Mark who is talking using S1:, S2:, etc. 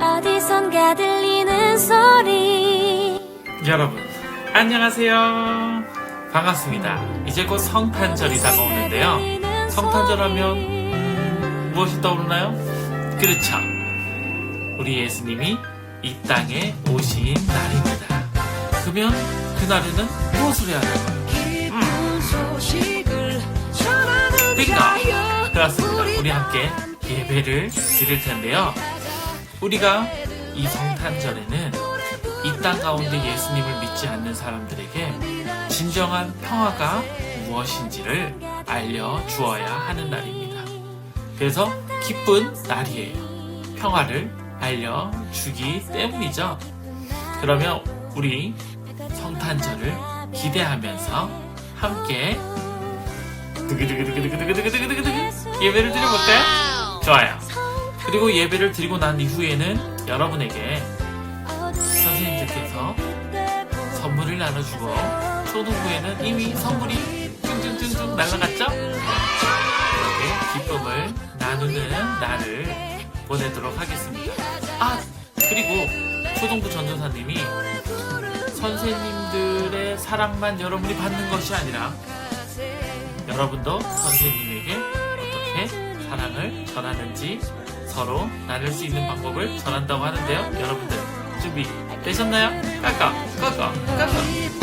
S1: 어디선가 들리는 소리
S2: 여러분, 안녕하세요. 반갑습니다. 이제 곧 성탄절이 다가오는데요. 성탄절 하면 무엇이 떠오르나요? 그렇죠. 우리 예수님이 이 땅에 오신 날입니다. 그러면 그날에는 무엇을 해야 할까요? 빙고! 그렇습니다. 우리 함께 예배를 드릴 텐데요. 우리가 이 성탄절에는 이 땅 가운데 예수님을 믿지 않는 사람들에게 진정한 평화가 무엇인지를 알려주어야 하는 날입니다. 그래서 기쁜 날이에요. 평화를 알려주기 때문이죠. 그러면 우리 성탄절을 기대하면서 함께 예배를 드려볼까요? 좋아요. 그리고 예배를 드리고 난 이후에는 여러분에게 선생님들께서 선물을 나눠주고 초등부에는 이미 선물이 쭝쭝쭝쭝 날아갔죠? 이렇게 기쁨을 나누는 날을 보내도록 하겠습니다. 아 그리고 초등부 전도사님이 선생님들의 사랑만 여러분이 받는 것이 아니라 여러분도 선생님에게 어떻게 사랑을 전하는지 서로 나눌 수 있는 방법을 전한다고 하는데요. 여러분들 준비 되셨나요? 까까 까까 까까